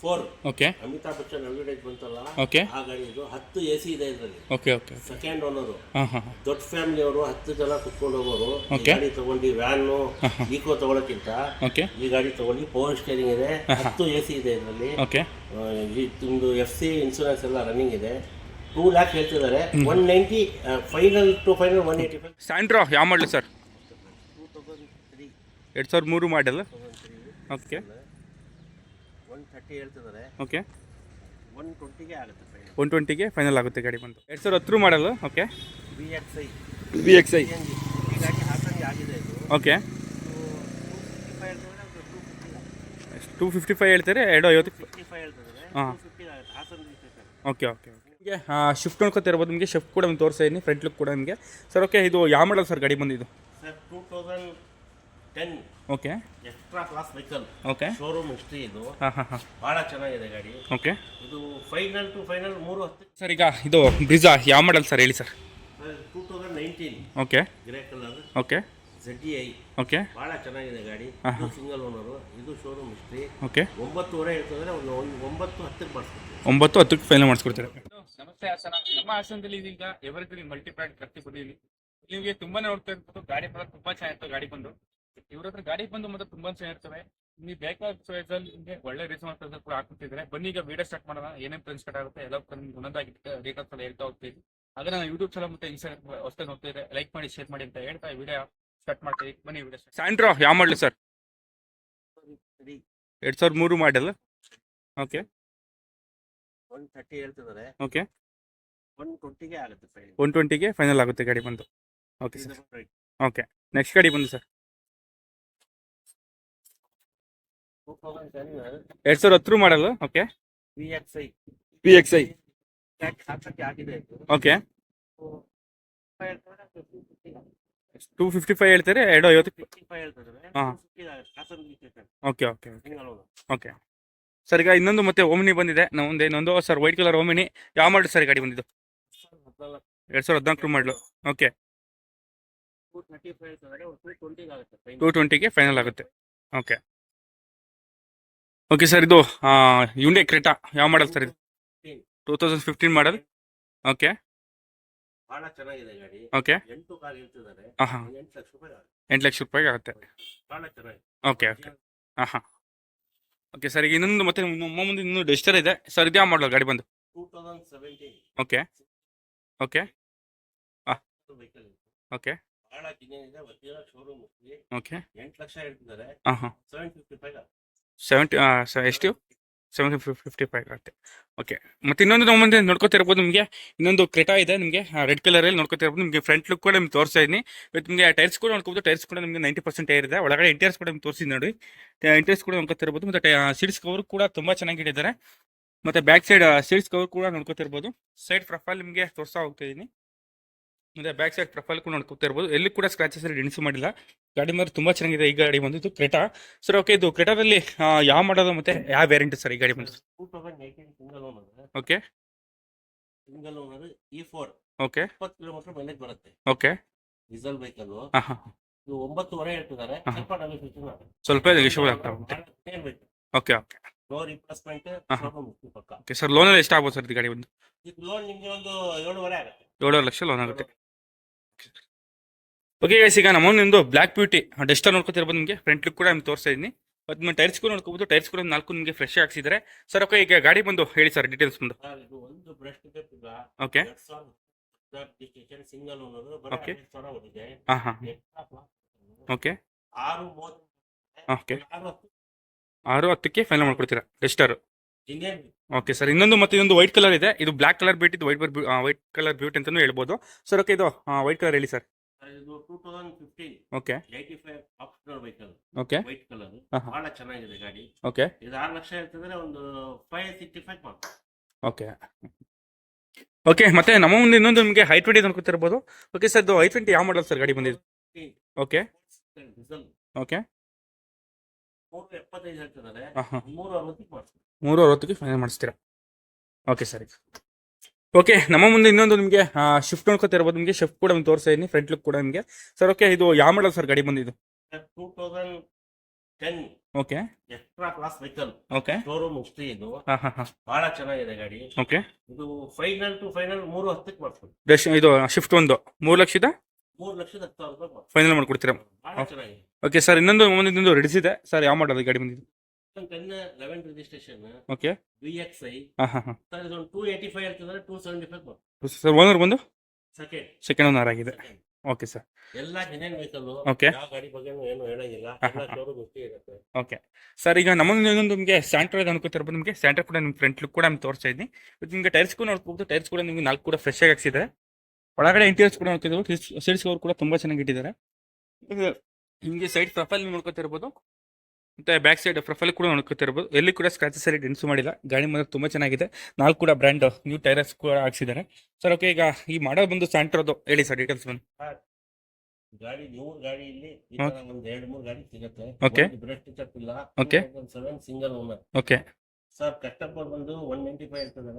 Four okay Amitabh Bachchan advertise ಬಂತಲ್ಲ? Okay ಆ ಗಾಡಿ ಇದು ಹತ್ತು ಎ ಸಿ ಇದೆ ಇದರಲ್ಲಿ. ಓಕೆ ಓಕೆ ಸೆಕೆಂಡ್ ಓನರು ದೊಡ್ಡ ಫ್ಯಾಮಿಲಿ ಅವರು ಹತ್ತು ಜನ ಕುತ್ಕೊಂಡು ಹೋಗೋರು. ಈ ಗಾಡಿ ತಗೊಂಡು ವ್ಯಾನು ಈಕೋ ತಗೊಳಕ್ಕಿಂತ ಓಕೆ ಈ ಗಾಡಿ ತಗೊಂಡು ಪವರ್ ಸ್ಟೇರಿಂಗ್ ಇದೆ. ಹತ್ತು ಎ ಸಿ ಇದೆ ಇದರಲ್ಲಿ. ಓಕೆ ನಿಮ್ಮದು ಎಫ್ ಸಿ ಇನ್ಸೂರೆನ್ಸ್ ಎಲ್ಲ ರನ್ನಿಂಗ್ ಇದೆ. ಟೂ ಲ್ಯಾಕ್ ಹೇಳ್ತಿದ್ದಾರೆ. One ninety final to final one eighty five Santro ಯಾವ ಮಾಡಲಿ ಸರ್ ಎರಡು ಸಾವಿರದ ಮೂರು ಮಾಡಲ್ಲ ಓಕೆ ಹೇಳ್ತಿದ್ದಾರೆ. ಓಕೆ ಒನ್ ಟ್ವೆಂಟಿಗೆ ಆಗುತ್ತೆ ಫೈನಲ್ ಒನ್ ಟ್ವೆಂಟಿಗೆ ಫೈನಲ್ ಆಗುತ್ತೆ ಗಾಡಿ ಬಂದು. ಎರಡು ಸಾವಿರದ ಹತ್ತು model okay B X I V X I ಈ ಗಾಡಿ ಆಗಿದೆ ಇದು. ಓಕೆ ಟೂ ಫಿಫ್ಟಿ ಫೈವ್ ಹೇಳ್ತಾರೆ ಎರಡು ಐವತ್ತು. ಹಾಂ. ಓಕೆ ಓಕೆ ನಿಮಗೆ ಶಿಫ್ಟ್ ನೋಡ್ಕೊತಿರ್ಬೋದು ನಿಮಗೆ ಶಿಫ್ಟ್ ಕೂಡ ನಿಮ್ಗೆ ತೋರಿಸ್ತಾ ಇದ್ದೀನಿ ಫ್ರಂಟ್ ಲುಕ್ ಕೂಡ ನಿಮಗೆ. ಸರ್ ಓಕೆ ಇದು ಯಾವ ಮಾಡಲ್ ಸರ್ ಗಾಡಿ ಬಂದಿದ್ದು? Sir two thousand ten okay. Extra class vehicle okay. Showroom history ಇದು. ಹಾಂ ಹಾಂ ಹಾಂ. ಭಾಳ ಚೆನ್ನಾಗಿದೆ ಗಾಡಿ. ಓಕೆ. ಇದು ಫೈನಲ್ ಟು ಫೈನಲ್ ಮೂರು ಹತ್ತು. ಸರ್ ಈಗ ಇದು ಬ್ರಿಜಾ ಯಾವ ಮಾಡಲ್ ಸರ್ ಹೇಳಿ sir? Two thousand nineteen okay. Grey colour okay. Z D I okay. ಭಾಳ ಚೆನ್ನಾಗಿದೆ ಗಾಡಿ. ಸಿಂಗಲ್ ಓನರು ಇದು ಶೋರೂಮ್ ಹಿಸ್ಟ್ರಿ ಓಕೆ. ಒಂಬತ್ತುವರೆ ಇರ್ತದೆ ಒಂದು ಒಂಬತ್ತು ಹತ್ತಕ್ಕೆ ಮಾಡಿಸ್ಕೊಡ್ತೀವಿ ಒಂಬತ್ತು ಹತ್ತಕ್ಕೆ ಫೈನಲ್ ಮಾಡಿಸ್ಕೊಡ್ತೀರಾ? ನಮಸ್ತೆ ಹಾಸನ. ನಮ್ಮ ಹಾಸನದಲ್ಲಿ ಇದೀಗ ಎವರ್ಗ್ರೀನ್ ಮಲ್ಟಿ ಬ್ರ್ಯಾಂಡ್ ಕಟ್ಟಿ ಬಂದಿದ್ದೀವಿ ನಿಮಗೆ ತುಂಬಾನೇ ನೋಡ್ತಾ ಇರ್ಬೋದು ಗಾಡಿ ಬರೋದು ತುಂಬಾ ಚೆನ್ನಾಗಿತ್ತು ಗಾಡಿ ಬಂದು. ಇವ್ರ ಹತ್ರ ಗಾಡಿ ಬಂದು ಮತ್ತೆ ತುಂಬಾ ಚೆನ್ನಾಗಿರ್ತವೆ ನೀವು ಬೇಕಾದ ಚಾಯ್ಸಲ್ಲಿ ನಿಮಗೆ ಒಳ್ಳೆ ರೀಸನ್ ಕೂಡ ಹಾಕ್ತಿದ್ರೆ ಬನ್ನಿ ಈಗ ವಿಡಿಯೋ ಸ್ಟಾರ್ಟ್ ಮಾಡೋಣ ಏನೇನು ಫ್ರೆಂಡ್ಸ್ ಕಟ್ ಆಗುತ್ತೆ ಎಲ್ಲ ಒಂದೊಂದಾಗಿ ಡೀಟೇಲ್ಸ್ ಎಲ್ಲ ಹೇಳ್ತಾ ಹೋಗ್ತೀವಿ. ಹಾಗೆ ನಾನು ಯೂಟ್ಯೂಬ್ ಚಾನಲ್ ಮತ್ತೆ ಇನ್ಸ್ಟಾಗ್ರಾಮ್ ಹೊಸ ನೋಡ್ತಿದ್ರೆ ಲೈಕ್ ಮಾಡಿ ಶೇರ್ ಮಾಡಿ ಅಂತ ಹೇಳ್ತಾ ವಿಡಿಯೋ ಸ್ಟಾರ್ಟ್ ಮಾಡ್ತೀವಿ. ಬನ್ನಿ ವಿಡಿಯೋ ಸ್ಯಾಂಡ್ರಾ ಯಾವ ಮಾಡಲಿ ಸರ್ ಎರಡ್ ಸಾವಿರದ ಮೂರು ಮಾಡಲ್ ಓಕೆ ಒನ್ ಥರ್ಟಿ ಹೇಳ್ತಿದ್ದಾರೆ. ಓಕೆ ಒನ್ ಟ್ವೆಂಟಿಗೆ ಆಗುತ್ತೆ ಫೈನಲ್ ಒನ್ ಟ್ವೆಂಟಿಗೆ ಫೈನಲ್ ಆಗುತ್ತೆ ಗಾಡಿ ಬಂದು. ಓಕೆ ಸರ್ ಓಕೆ ನೆಕ್ಸ್ಟ್ ಗಾಡಿ ಬಂದು ಸರ್ ಎರಡ್ ಸಾವಿರದ ಹತ್ತು model okay V X I P X I ಆಗಿದೆ. ಓಕೆ ಟೂ ಫಿಫ್ಟಿ ಫೈವ್ ಹೇಳ್ತಾರೆ? ಎರಡು ಐವತ್ತು ಓಕೆ ಓಕೆ ಓಕೆ ಸರ್ ಈಗ ಇನ್ನೊಂದು ಮತ್ತೆ ಓಮಿನಿ ಬಂದಿದೆ. ನಾವು ಒಂದು ಇನ್ನೊಂದು ಸರ್ ವೈಟ್ ಕಲರ್ ಓಮಿನಿ. ಯಾವ ಮಾಡಲ್ ಸರ್ ಗಾಡಿ ಬಂದಿದ್ದು? ಎರಡ್ ಸಾವಿರದ ಹದಿನಾಲ್ಕು ಮಾಡಲು ಓಕೆ ಟೂ ಟ್ವೆಂಟಿಗೆ ಫೈನಲ್ ಆಗುತ್ತೆ. ಓಕೆ ಓಕೆ ಸರ್ ಇದು ಯುಂಡೆ ಕ್ರೆಟಾ ಯಾವ ಮಾಡಲ್ ಸರ್ ಇದು? Two thousand fifteen model okay ಬಹಳ ಚೆನ್ನಾಗಿದೆ ಗಾಡಿ. ಓಕೆ ಎಂಟು ಹೇಳ್ತಿದ್ದಾರೆ. ಹಾಂ ಹಾಂ ಎಂಟು ಲಕ್ಷ ರೂಪಾಯಿ ಆಗುತ್ತೆ. ಎಂಟು ಲಕ್ಷ ರೂಪಾಯಿಗೆ ಆಗುತ್ತೆ. ಬಹಳ ಚೆನ್ನಾಗಿದೆ. ಓಕೆ ಓಕೆ ಹಾಂ ಹಾಂ ಓಕೆ ಸರ್ ಈಗ ಇನ್ನೊಂದು ಮತ್ತೆ ಮುಂದೆ ಇನ್ನೊಂದು ಡೆಸ್ಟರ್ ಇದೆ. ಸರ್ ಇದು ಯಾವ ಮಾಡಲ್ ಗಾಡಿ ಬಂದು? Two thousand seventeen okay okay vehicle okay ಬಹಳ ಶೋರೂಮ್ ಓಕೆ ಎಂಟು ಲಕ್ಷ ಹೇಳ್ತಿದ್ದಾರೆ. ಹಾಂ ಹಾಂ ಸೆವೆನ್ ಫಿಫ್ಟಿ ಫೈವ್ ಸೆವೆಂಟಿ ಎಷ್ಟು? ಸೆವೆನ್ ಫಿಫ್ಟಿ ಫೈವ್ ಆಗುತ್ತೆ. ಓಕೆ ಮತ್ತೆ ಇನ್ನೊಂದು ನಾವು ಮುಂದೆ ನೋಡ್ಕೋತಿರ್ಬೋದು ನಿಮಗೆ. ಇನ್ನೊಂದು ಕ್ರೆಟಾ ಇದೆ ನಿಮಗೆ. ರೆಡ್ ಕಲರಲ್ಲಿ ನೋಡ್ಕೊತಿರ್ಬೋದು ನಿಮಗೆ ಫ್ರಂಟ್ ಲುಕ್ ಕೂಡ ನಿಮ್ಗೆ ತೋರಿಸ್ತಾ ಇದ್ದೀನಿ. ಇವತ್ತು ನಿಮಗೆ ಟೈರ್ಸ್ ಕೂಡ ನೋಡ್ಕೋಬೋದು. ಟೈರ್ಸ್ ಕೂಡ ನಿಮಗೆ ನೈಂಟಿ ಪರ್ಸೆಂಟ್ ಏರ್ ಇದೆ. ಒಳಗಡೆ ಇಂಟೀರಿಯರ್ಸ್ ಕೂಡ ನಿಮ್ಗೆ ತೋರಿಸಿ ನೋಡಿ. ಇಂಟೀರಿಯರ್ಸ್ ಕೂಡ ನೋಡ್ಕೊತಿರ್ಬೋದು ಮತ್ತೆ ಸೀಟ್ಸ್ ಕವರ್ ಕೂಡ ತುಂಬ ಚೆನ್ನಾಗಿ ಇಟ್ಟಿದ್ದಾರೆ. ಮತ್ತೆ ಬ್ಯಾಕ್ ಸೈಡ್ ಸೀಟ್ಸ್ ಕವರ್ ಕೂಡ ನೋಡ್ಕೊತಿರ್ಬೋದು ಸೈಡ್ ಪ್ರೊಫೈಲ್ ನಿಮಗೆ ತೋರಿಸ್ತಾ ಹೋಗ್ತಾ ಇದ್ದೀನಿ. ಮತ್ತೆ ಬ್ಯಾಕ್ ಸೈಡ್ ಪ್ರೊಫೈಲ್ ಕೂಡ ನೋಡ್ಕೊತಿರ್ಬೋದು ಎಲ್ಲಿ ಕೂಡ ಸ್ಕ್ರಾಚಸ್ ಎಣಿಸಿ ಮಾಡಿಲ್ಲ. ಗಾಡಿ ಮಾತ್ರ ತುಂಬಾ ಚೆನ್ನಾಗಿದೆ. ಈ ಗಾಡಿ ಬಂದಿದ್ದು ಕ್ರೆಟಾ. ಸರ್ ಓಕೆ ಇದು ಕ್ರೆಟಾದಲ್ಲಿ ಯಾವ ಮಾಡೋದು ಮತ್ತೆ ಯಾವ ವೇರಿಯಂಟ್ ಸರ್ ಈ ಗಾಡಿ ಬಂದು? Okay single owner E four okay ಇಪ್ಪತ್ತು ಕಿಲೋಮೀಟರ್ ಮೈಲೇಜ್ ಬರುತ್ತೆ. ಓಕೆ ಡೀಸೆಲ್ ವೆಹಿಕಲ್ ಒಂಬತ್ತುವರೆ ಇಟ್ಟಿದ್ದಾರೆ. ಸ್ವಲ್ಪ. ಸ್ವಲ್ಪ ನೆಗೋಷಿಯಬಲ್ ಆಗ್ತಾ ಹೋಗುತ್ತೆ. Okay okay low replacement okay sir ಲೋನಲ್ಲಿ ಎಷ್ಟು ಆಗ್ಬೋದು ಸರ್ ಈ ಗಾಡಿ ಬಂದು? ಲೋನ್ ನಿಮಗೆ ಒಂದು ಏಳುವರೆ ಆಗುತ್ತೆ. ಏಳುವರೆ ಲಕ್ಷ ಲೋನ್ ಆಗುತ್ತೆ. ಓಕೆ ಗೈಸ್ ಈಗ ನಮ್ಮ ನಿಮ್ಮದು ಬ್ಲ್ಯಾಕ್ ಬ್ಯೂಟಿ ಡೆಸ್ಟರ್ ನೋಡ್ಕೊತಿರ್ಬೋದು ನಿಮಗೆ ಫ್ರಂಟ್ ಲುಕ್ ಕೂಡ ನಿಮ್ಗೆ ತೋರಿಸ್ತಾ ಇದ್ದೀನಿ ಮತ್ತು ನಿಮ್ಮ ಟೈರ್ಸ್ ಕೂಡ ನೋಡ್ಕೋಬೋದು ಟೈರ್ಸ್ ಕೂಡ ನಾಲ್ಕು ನಿಮಗೆ ಫ್ರೆಶ್ ಹಾಕ್ಸಿದ್ದಾರೆ ಸರ್ ಓಕೆ ಈಗ ಗಾಡಿ ಬಂದು ಹೇಳಿ ಸರ್ ಡೀಟೇಲ್ಸ್ ಬಂದು. ಓಕೆ ಸಿಂಗಲ್ ಹೊಡಿದೆ ಹಾಂ ಹಾಂ. ಓಕೆ ಓಕೆ ಆರು ಹತ್ತು. ಆರು ಹತ್ತಕ್ಕೆ ಫೈನಲ್ ಮಾಡ್ಕೊಡ್ತೀರಾ? ಡೆಸ್ಟರ್ ಓಕೆ ಸರ್ ಇನ್ನೊಂದು ಮತ್ತೆ ಇನ್ನೊಂದು ವೈಟ್ ಕಲರ್ ಇದೆ. ಇದು ಬ್ಲ್ಯಾಕ್ ಕಲರ್ ಬ್ಯೂಟಿ ಇದು ವೈಟ್ ವೈಟ್ ಕಲರ್ ಬ್ಯೂಟಿ ಅಂತಲೂ ಹೇಳ್ಬೋದು. ಸರ್ ಓಕೆ ಇದು ವೈಟ್ ಕಲರ್ ಹೇಳಿ ಸರ್ ಇದು two thousand fifteen okay eighty five optional vehicle okay white colour. ಬಹಳ ಚೆನ್ನಾಗಿದೆ ಗಾಡಿ. ಓಕೆ ಇದು ಆರು ಲಕ್ಷ ಒಂದು five sixty five okay okay ಮತ್ತೆ ನಮ್ಮ ಮುಂದೆ ಇನ್ನೊಂದು ನಿಮಗೆ ಹೈ ಟ್ವೆಂಟಿ ಅನ್ಕೋತಿರ್ಬೋದು ಓಕೆ ಸರ್ ಐ ಟ್ವೆಂಟಿ ಯಾವ ಮಾಡಲ್ ಸರ್ ಗಾಡಿ ಬಂದಿದೆ ಓಕೆ ಡೀಸೆಲ್ ಓಕೆ ಮೂರು ಎಪ್ಪತ್ತೈದು ಹೇಳ್ತಿದ್ದಾರೆ. ಹಾಂ ಮೂರು ಮೂರು ಅರವತ್ತಿಗೆ ಫೈನಲ್ ಮಾಡಿಸ್ತೀರಾ? ಓಕೆ ಸರಿ ಓಕೆ ನಮ್ಮ ಮುಂದೆ ಇನ್ನೊಂದು ನಿಮಗೆ ಶಿಫ್ಟ್ ನೋಡ್ಕೊತಿರ್ಬೋದು ನಿಮಗೆ ಶಿಫ್ಟ್ ಕೂಡ ನಿಮ್ಗೆ ತೋರಿಸ್ತಾ ಇದ್ದೀನಿ ಫ್ರಂಟ್ ಲುಕ್ ಕೂಡ ನಿಮಗೆ. ಸರ್ ಓಕೆ ಇದು ಯಾವ ಮಾಡಲ್ ಸರ್ ಗಾಡಿ ಬಂದಿದ್ದು? Two thousand ten okay extra class vehicle okay showroom history ಇದು. ಬಹಳ ಚೆನ್ನಾಗಿದೆ ಗಾಡಿ. ಓಕೆ ಇದು ಫೈನಲ್ ಟು ಫೈನಲ್ ಮೂರು ಹತ್ತಕ್ಕೆ ಮಾಡ್ಕೊಂಡು ಇದು ಶಿಫ್ಟ್ ಒಂದು. ಮೂರು ಲಕ್ಷದ? ಮೂರು ಲಕ್ಷದ ಹತ್ತು ಸಾವಿರ ರೂಪಾಯಿ ಫೈನಲ್ ಮಾಡ್ಕೊಡ್ತೀರಾ? ಬಹಳ ಚೆನ್ನಾಗಿದೆ. ಓಕೆ ಸರ್ ಇನ್ನೊಂದು ಇನ್ನೊಂದು ರೆಡಿಸ್ ಇದೆ. ಸರ್ ಯಾವ ಮಾಡಲ್ ಗಾಡಿ ಬಂದಿದ್ದು? Ten eleven registration okay B X I ಹಾಂ ಹಾಂ ಹಾಂ. ಸರ್ ಇದೊಂದು ಟೂ ಏಯ್ಟಿ ಫೈವ್ ಇರ್ತದೆ two seventy five sir owner ಬಂದು? ಸೆಕೆಂಡ್ ಸೆಕೆಂಡ್ ಓನರ್ ಆಗಿದೆ. ಓಕೆ ಸರ್ ಎಲ್ಲ ಜೆನ್ಯನ್ ವೆಹಿಕಲ್ Okay. ಯಾವ ಗಾಡಿ ಬಗ್ಗೆ ಏನು ಹೇಳಂಗಿಲ್ಲ. ಹಾ, ಎಲ್ಲ ಹಾ, ಹಾ. ಇರುತ್ತೆ. ಓಕೆ ಸರ್ ಈಗ ನಮ್ಮೊಂದು ಇನ್ನೊಂದು ನಿಮಗೆ ಸ್ಯಾಂಟ್ರ್ ಅನ್ಕೋತಿರ್ಬೋದು ನಿಮಗೆ ಸ್ಯಾಂಟರ್ ಕೂಡ ನಿಮ್ಮ ಫ್ರಂಟ್ ಲುಕ್ ಕೂಡ ನಿಮ್ಗೆ ತೋರಿಸ್ತಾ ಇದ್ದೀನಿ. ಮತ್ತು ನಿಮಗೆ ಟೈರ್ಸ್ ಕೂಡ ನೋಡ್ಬೋದು ಟೈರ್ಸ್ ಕೂಡ ನಿಮಗೆ ನಾಲ್ಕು ಕೂಡ ಫ್ರೆಶ್ ಆಗಿ ಹಾಕ್ಸಿದ್ದಾರೆ. ಒಳಗಡೆ ಇಂಟೀರಿಯರ್ಸ್ ಕೂಡ ನೋಡ್ತಿದ್ರು ಸೀಟ್ಸ್ ಅವರು ಕೂಡ ತುಂಬ ಚೆನ್ನಾಗಿ ಇಟ್ಟಿದ್ದಾರೆ. ಇದು ನಿಮಗೆ ಸೈಡ್ ಪ್ರೊಫೈಲ್ ನೋಡ್ಕೊತಿರ್ಬೋದು ಮತ್ತೆ ಬ್ಯಾಕ್ ಸೈಡ್ ಪ್ರೊಫೈಲ್ ಕೂಡ ನೋಡ್ಕೊತಿರ್ಬೋದು. ಎಲ್ಲಿ ಕೂಡ ಸ್ಕ್ರಾಚಸ್ ಸರಿ ಡೆನ್ಸು ಮಾಡಿಲ್ಲ. ಗಾಡಿ ಮಾತ್ರ ತುಂಬ ಚೆನ್ನಾಗಿದೆ. ನಾಲ್ಕು ಕೂಡ ಬ್ರ್ಯಾಂಡ್ ನ್ಯೂ ಟೈರಸ್ ಕೂಡ ಹಾಕ್ಸಿದ್ದಾರೆ. ಸರ್ ಓಕೆ ಈಗ ಈ ಮಾಡೋ ಬಂದು ಸ್ಯಾಂಟ್ರೋದು ಹೇಳಿ ಸರ್ ಡೀಟೇಲ್ಸ್ ಬಂದು. ಗಾಡಿ ನ್ಯೂ ಗಾಡಿ ಇಲ್ಲಿ ಒಂದು ಎರಡು ಮೂರ್ ಗಾಡಿ ಸಿಗುತ್ತೆ. ಓಕೆ ಬ್ರೆಸ್ಟ್ ಟಚ್ ಇಲ್ಲ. Okay seven single owner okay sir customer ಬಂದು ಒನ್ ನೈಂಟಿ ಫೈವ್ ಇರ್ತದೆ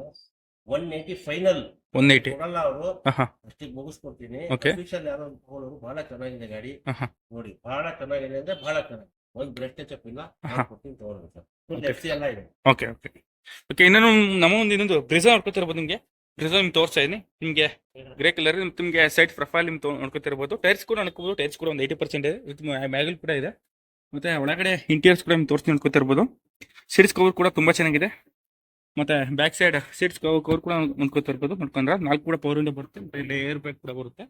one eighty final one eighty ಕೊಡಲ್ಲ ಅವರು. ಅಷ್ಟಿಗೆ ಮುಗಿಸ್ಕೊಡ್ತೀನಿ. Okay. ಯಾರೋ ತಗೊಳ್ಳೋರು ಬಹಳ ಚೆನ್ನಾಗಿದೆ ಗಾಡಿ. ನೋಡಿ ಬಹಳ ಚೆನ್ನಾಗಿದೆ ಅಂದ್ರೆ ಬಹಳ ಚೆನ್ನಾಗಿ ಒಂದ್ ಇಲ್ಲ. ಕೊಡ್ತೀನಿ ತಗೊಳ್ಳಿ ಸರ್. ಫುಲ್ ಎಫ್ ಸಿ ಎಲ್ಲ ಇದೆ. ಓಕೆ ಓಕೆ ಓಕೆ ಇನ್ನೊಂದು ನಮ್ಮ ಒಂದು ಇನ್ನೊಂದು ಬ್ರಿಸಾ ನೋಡ್ಕೊತಿರ್ಬೋದು ನಿಮಗೆ. ಬ್ರಿಸಾ ನಿಮ್ಗೆ ತೋರಿಸ್ತಾ ಇದ್ದೀನಿ ನಿಮಗೆ ಗ್ರೇ ಕಲರ್ ನಿಮಗೆ ಸೈಡ್ ಪ್ರೊಫೈಲ್ ನಿಮ್ಗೆ ನೋಡ್ಕೊತಿರ್ಬೋದು. ಟೈರ್ಸ್ ಕೂಡ ನೋಡ್ಕೋಬೋದು. ಟೈರ್ಸ್ ಕೂಡ ಒಂದು ಏಯ್ಟಿ ಪರ್ಸೆಂಟ್ ಇದೆ. ವಿತ್ ಮ್ಯಾಗಲ್ ಕೂಡ ಇದೆ. ಮತ್ತೆ ಒಳಗಡೆ ಇಂಟೀರಿಯರ್ಸ್ ಕೂಡ ನಿಮ್ಗೆ ತೋರಿಸಿ ನೋಡ್ಕೊತಿರ್ಬೋದು. ಸೀಟ್ಸ್ ಕವರ್ ಕೂಡ ತುಂಬ ಚೆನ್ನಾಗಿದೆ. ಮತ್ತೆ ಬ್ಯಾಕ್ ಸೈಡ್ ಸೀಟ್ಸ್ ಕವರ್ ಕೂಡ ನೋಡ್ಕೊತಿರ್ಬೋದು. ನೋಡ್ಕೊಂಡ್ರೆ ನಾಲ್ಕು ಕೂಡ ಪವರ್ ವಿಂಡೋ ಬರುತ್ತೆ. ಮತ್ತೆ ಇಲ್ಲಿ ಏರ್ ಬ್ಯಾಗ್ ಕೂಡ ಬರುತ್ತೆ.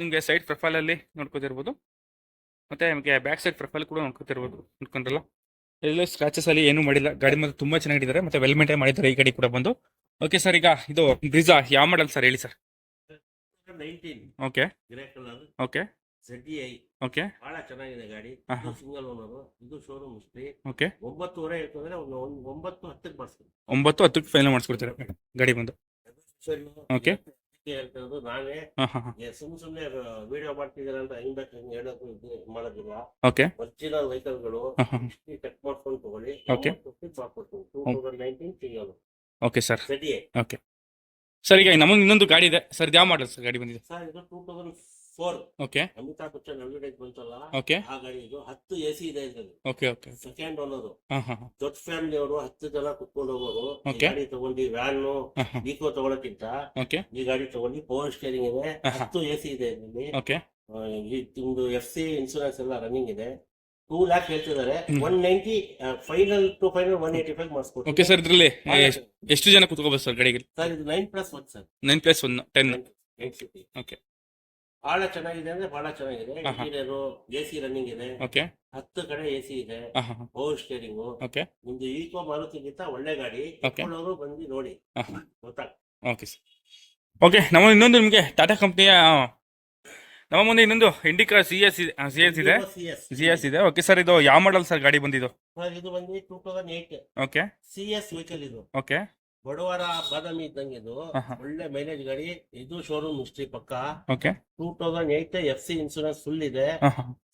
ನಿಮಗೆ ಸೈಡ್ ಪ್ರೊಫೈಲಲ್ಲಿ ನೋಡ್ಕೊತಿರ್ಬೋದು. ಮತ್ತೆ ನಿಮಗೆ ಬ್ಯಾಕ್ ಸೈಡ್ ಪ್ರೊಫೈಲ್ ಕೂಡ ನೋಡ್ಕೊತಿರ್ಬೋದು ನೋಡ್ಕೊಂಡ್ರಲ್ಲ ಎಲ್ಲ ಸ್ಕ್ರಾಚಸ್ ಅಲ್ಲಿ ಏನು ಮಾಡಿಲ್ಲ. ಗಾಡಿ ಮಾತ್ರ ತುಂಬಾ ಚೆನ್ನಾಗಿದ್ದಾರೆ. ಮತ್ತೆ ವೆಲ್ ಮೇಂಟೈನ್ ಮಾಡಿದ್ದಾರೆ ಈ ಗಾಡಿ ಕೂಡ ಬಂದು. ಓಕೆ ಸರ್ ಈಗ ಇದು ಬ್ರಿಜಾ ಯಾವ ಮಾಡಲ್ ಸರ್ ಹೇಳಿ ಸರ್ ಓಕೆ ಓಕೆ ಓಕೆ ಬಹಳ ಚೆನ್ನಾಗಿದೆ ಗಾಡಿ. ಸಿಂಗಲ್ ಓನರ್ ಇದು ಶೋರೂಮ್ ಹಿಸ್ಟ್ರಿ ಓಕೆ ಒಂಬತ್ತುವರೆ ಇರ್ತದೆ ಒಂಬತ್ತು ಹತ್ತಕ್ಕೆ ಒಂಬತ್ತು ಹತ್ತಕ್ಕೆ ಫೈನಲ್ ಮಾಡಿಸ್ಕೊಡ್ತಾರೆ ಗಾಡಿ ಬಂದು. Okay. ಹೇಳ್ತಿರೋದು ಹಾಂ ಏ, ಸುಮ್ ಸುಮ್ನೆ ವಿಡಿಯೋ ಮಾಡ್ತಿದ್ದೀರ ಅಂತ ಹೆಂಗ್ ಬೇಕು ಹಂಗ್ ಹೇಳೋದು ಇದು ಮಾಡೋದಿಲ್ಲ. ಓಕೆ ಒರಿಜಿನಲ್ ವೆಹಿಕಲ್ಗಳು ಚೆಕ್ ಮಾಡ್ಕೊಂಡು ತಗೊಳ್ಳಿ. Okay. ಮಾಡ್ಕೊಡ್ತೀನಿ two thousand nineteen single okay sir ಸರಿ ಓಕೆ ಸರ್ ಈಗ ನಮಗೆ ಇನ್ನೊಂದು ಗಾಡಿ ಇದೆ. ಸರ್ ಯಾವ ಮಾಡಲ್ ಸರ್ ಗಾಡಿ ಬಂದಿದೆ? ಸರ್ ಇದು two thousand four. Okay Amitabh Bachchan advertise ಬಂತಲ್ಲ? ಓಕೆ ಆ ಗಾಡಿ ಇದು ಹತ್ತು ಎ ಸಿ ಇದೆ ಇದ್ರಲ್ಲಿ. ಓಕೆ ಓಕೆ ಸೆಕೆಂಡ್ ಓನರ್ ದೊಡ್ಡ ಫ್ಯಾಮಿಲಿ ಅವರು ಹತ್ತು ಜನ ಕುತ್ಕೊಂಡು ಹೋಗೋರು ಈ ಗಾಡಿ ತಗೊಂಡು ವ್ಯಾನ್ ಬೀಕೋ ತಗೊಳಕ್ಕಿಂತ ಓಕೆ ಈ ಗಾಡಿ ತಗೊಂಡು ಪವರ್ ಸ್ಟೇರಿಂಗ್ ಇದೆ. ಹತ್ತು ಎ ಸಿ ಇದೆ ಇದರಲ್ಲಿ. ಓಕೆ ನಿಮ್ದು ಎಫ್ ಸಿ ಇನ್ಸೂರೆನ್ಸ್ ಎಲ್ಲ ರನ್ನಿಂಗ್ ಇದೆ. ಟೂ ಲ್ಯಾಕ್ ಹೇಳ್ತಿದ್ದಾರೆ. One ninety final to final one eighty five okay ಮಾಡಿಸ್ಕೊಡ್ತೀನಿ. Sir ಇದರಲ್ಲಿ ಎಷ್ಟು ಜನ ಕುತ್ಕೋಬೋದು ಸರ್ ಗಾಡಿಗೆ? ಸರ್ ಇದು nine plus one sir nine plus one ten okay. ಬಹಳ ಚೆನ್ನಾಗಿದೆ ಅಂದ್ರೆ ಬಹಳ ಚೆನ್ನಾಗಿದೆ. ಇಂಟೀರಿಯರ್ ಎ ಸಿ ರನ್ನಿಂಗ್ ಇದೆ. ಓಕೆ. ಹತ್ತು ಕಡೆ ಎ ಸಿ ಇದೆ. Power steering okay. ನಿಮ್ದು ಈಕೋ ಮಾರುತಿಗಿಂತ ಒಳ್ಳೆ ಗಾಡಿ. Okay. ಬಂದು ನೋಡಿ. Okay sir. ಓಕೆ ನಮ್ಮ ಇನ್ನೊಂದು ನಿಮಗೆ ಟಾಟಾ ಕಂಪ್ನಿಯ ನಮ್ಮ ಮುಂದೆ ಇನ್ನೊಂದು Indica C S C S ಇದೆ? ಸಿ ಎಸ್ ಇದೆ. ಓಕೆ ಸರ್ ಇದು ಯಾವ ಮಾಡಲ್ ಸರ್ ಗಾಡಿ ಬಂದಿದ್ದು? ಸರ್ ಇದು ಬಂದು two thousand eight okay. C S vehicle ಇದು. ಓಕೆ. ಬಡವರ ಬಾದಾಮಿ ಇದ್ದಂಗೆ ಇದು. ಒಳ್ಳೆ ಮೈಲೇಜ್ ಗಾಡಿ. ಇದು ಶೋರೂಮ್ ಹಿಸ್ಟ್ರಿ ಪಕ್ಕ. Two thousand eight F C insurance full ಇದೆ.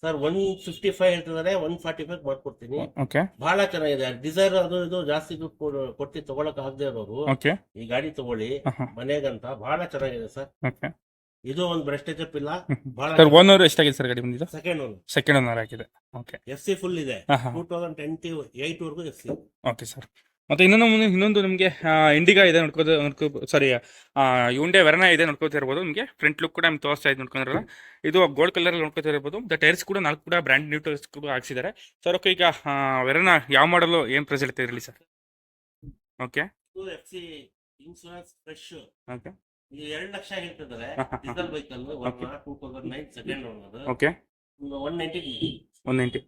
ಸರ್ ಒನ್ ಫಿಫ್ಟಿ ಫೈವ್ ಹೇಳ್ತಿದ್ದಾರೆ ಒನ್ ಫಾರ್ಟಿ ಫೈವ್ ಮಾಡ್ಕೊಡ್ತೀನಿ ಬಹಳ ಚೆನ್ನಾಗಿದೆ. ಡಿಸೈರ್ ಅದು ಇದು ಜಾಸ್ತಿ ದುಡ್ಡು ಕೊಟ್ಟು ತಗೊಳಕ್ ಆಗದೆ ಇರೋರು ಈ ಗಾಡಿ ತಗೊಳ್ಳಿ. ಮನೆಗಂತ ಬಹಳ ಚೆನ್ನಾಗಿದೆ ಸರ್ ಇದು ಒಂದು ಬ್ರೆಸ್ಟೇಜ್ ಇಲ್ಲ. ಬಹಳ ಸರ್ ಓನರ್ ಎಷ್ಟಾಗಿದೆ ಸರ್ ಗಾಡಿ ಬಂದಿದ್ದು? ಸೆಕೆಂಡ್ ಓನರ್ ಸೆಕೆಂಡ್ ಓನರ್ ಆಗಿದೆ ಓಕೆ. ಎಫ್ ಸಿ ಫುಲ್ ಇದೆ. ಟೂ ತೌಸಂಡ್ ಟ್ವೆಂಟಿ ಏಟ್ ವರ್ಗು ಎಫ್ ಸಿ ಓಕೆ ಸರ್ ಮತ್ತೆ ಇನ್ನೊಂದು ಮುಂದೆ ಇನ್ನೊಂದು ನಿಮಗೆ ಇಂಡಿಗಾ ಇದೆ ನೋಡ್ಕೋದು ನೋಡ್ಕೋ ಸಾರಿ ಯುಂಡೆ ವೆರನ ಇದೆ ನೋಡ್ಕೋತಿರ್ಬೋದು ನಿಮಗೆ ಫ್ರಂಟ್ ಲುಕ್ ಕೂಡ ನಿಮ್ಗೆ ತೋರಿಸ್ತಾ ಇದೆ ನೋಡ್ಕೊಂಡ್ರಲ್ಲ. ಇದು ಗೋಲ್ಡ್ ಕಲರ್ ನೋಡ್ಕೋತಿರ್ಬೋದು ದ ಟೈರ್ಸ್ ಕೂಡ ನಾಲ್ಕು ಕೂಡ ಬ್ರ್ಯಾಂಡ್ ನ್ಯೂ ಟೈರ್ಸ್ ಕೂಡ ಹಾಕ್ಸಿದ್ದಾರೆ. ಸರ್ ಓಕೆ ಈಗ ವೆರನ ಯಾವ ಮಾಡಲು ಏನು ಪ್ರೈಸ್ ಇರುತ್ತೆ ಇರಲಿ sir okay insurance fresh okay ಎರಡು ಲಕ್ಷ ಹೇಳ್ತಿದ್ದಾರೆ. Diesel. Two thousand nine second one ninety one ninety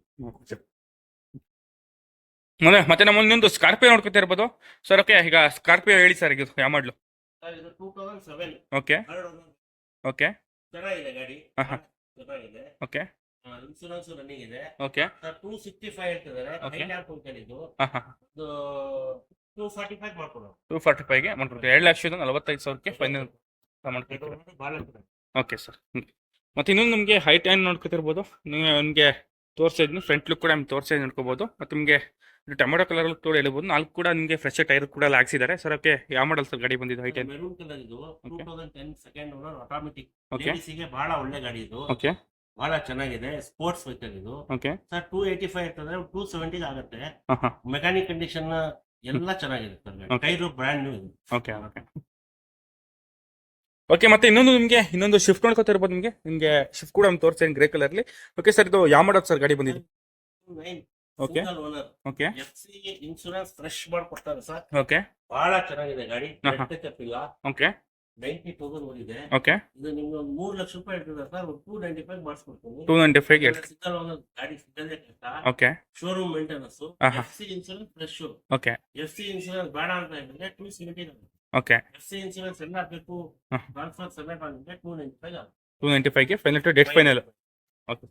ಮತ್ತೆ ಮತ್ತೆ ನಮ್ಮ ಇನ್ನೊಂದು ಸ್ಕಾರ್ಪಿಯೋ ನೋಡ್ಕೊತಿರ್ಬೋದು ಸರ್ ಓಕೆ ಈಗ ಸ್ಕಾರ್ಪಿಯೋ ಹೇಳಿ ಸರ್ ಇದು ಯಾವ ಮಾಡಲು ಸರ್ ಇದು two thousand seven okay okay ಚೆನ್ನಾಗಿದೆ ಗಾಡಿ. ಚೆನ್ನಾಗಿದೆ. ಓಕೆ ಇನ್ಸೂರೆನ್ಸ್ ರನ್ನಿಂಗ್ ಇದೆ. Okay sir two sixty five ಹೇಳ್ತಿದ್ದಾರೆ ಇದು. ಟೂ ಫಾರ್ಟಿ ಫೈವ್ ಮಾಡ್ಕೊಡೋಣ. ಟೂ ಫಾರ್ಟಿ ಫೈವ್ಗೆ ಮಾಡ್ಕೊಡ್ತೀವಿ. ಎರಡು ಲಕ್ಷದ ನಲವತ್ತೈದು ಸಾವಿರಕ್ಕೆ ಫೈನಲ್ ಮಾಡ್ಕೊಡ್ತೀವಿ ಓಕೆ ಸರ್ ಮತ್ತೆ ಇನ್ನೊಂದು ನಿಮಗೆ ಹೈಟ್ ಏನು ನೋಡ್ಕೊತಿರ್ಬೋದು ನಿಮಗೆ ತೋರಿಸ್ತಾ ಇದ್ದೀನಿ ಫ್ರಂಟ್ ಲುಕ್ ಕೂಡ ನಿಮ್ಗೆ ತೋರಿಸ್ತಾ ನೋಡ್ಕೋಬೋದು ಮತ್ತು ನಿಮಗೆ ಟೊಮೆಟೊ ಕಲರ್ ತೋಡಿ ಹೇಳ್ಬೋದು. ನಾಲ್ಕು ಕೂಡ ನಿಮಗೆ ಫ್ರೆಶ್ ಟೈರ್ ಕೂಡ ಎಲ್ಲ ಹಾಕ್ಸಿದ್ದಾರೆ ಸರ್ ಓಕೆ ಯಾವ ಮಾಡಲ್ ಸರ್ ಗಾಡಿ ಬಂದಿದ್ದು ಹೈಟ್ ಟೆನ್ ಮೆರೂನ್ ಕಲರ್ ಇದು. Two thousand ten second owner automatic ಬಹಳ ಒಳ್ಳೆ ಗಾಡಿ ಇದು. ಓಕೆ ಬಹಳ ಚೆನ್ನಾಗಿದೆ. ಸ್ಪೋರ್ಟ್ಸ್ ವೆಹಿಕಲ್ ಇದು. Okay sir two eighty five ಇರ್ತದೆ ಟೂ ಸೆವೆಂಟಿಗೆ ಆಗುತ್ತೆ. ಮೆಕ್ಯಾನಿಕ್ ಕಂಡೀಷನ್ ಎಲ್ಲ ಚೆನ್ನಾಗಿದೆ sir brand tyre brand new ಇದೆ. ಓಕೆ ಓಕೆ ಓಕೆ ಮತ್ತೆ ಇನ್ನೊಂದು ನಿಮಗೆ ಇನ್ನೊಂದು ಶಿಫ್ಟ್ ನೋಡ್ಕೊತಾ ಇರ್ಬೋದು ನಿಮಗೆ. ನಿಮಗೆ ಶಿಫ್ಟ್ ಕೂಡ ತೋರಿಸ್ತೇನೆ ಗ್ರೇ ಅಲ್ಲಿ. ಓಕೆ ಸರ್ ಇದು ಯಾವ ಮಾಡೋದು ಸರ್ ಗಾಡಿ ಬಂದಿದೆ. ಓಕೆ ಓಕೆ ಇನ್ಶೂರೆನ್ಸ್ ಫ್ರೆಶ್ ಮಾಡ್ಕೊಡ್ತಾರೆ ಸರ್ ಓಕೆ ಬಹಳ ಚೆನ್ನಾಗಿದೆ ಗಾಡಿ. ತಪ್ಪಿಲ್ಲ ಓಕೆ ನೈಂಟಿ ತೌಸಂಡ್ ಓಡಿದೆ. ಓಕೆ ಇದು ನಿಮ್ಗೆ ಒಂದು ಮೂರು ಲಕ್ಷ ರೂಪಾಯಿ ಇರ್ತದೆ sir two ninety five ಮಾಡಿಸ್ಕೊಡ್ತೀನಿ. Two ninety five single owner ಗಾಡಿ ಕಷ್ಟ okay showroom maintenance. F C insurance fresh okay F C insurance ಬೇಡ ಅಂತ ಹೇಳಿದ್ರೆ two seventy okay F C insurance ಎಲ್ಲ ಬೇಕು ಹಾ. ಟ್ರಾನ್ಸ್ಫರ್ ಸಮೇತ ಆಗಿದ್ರೆ two ninety five two ninety ಫೈವ್ಗೆ final to date final okay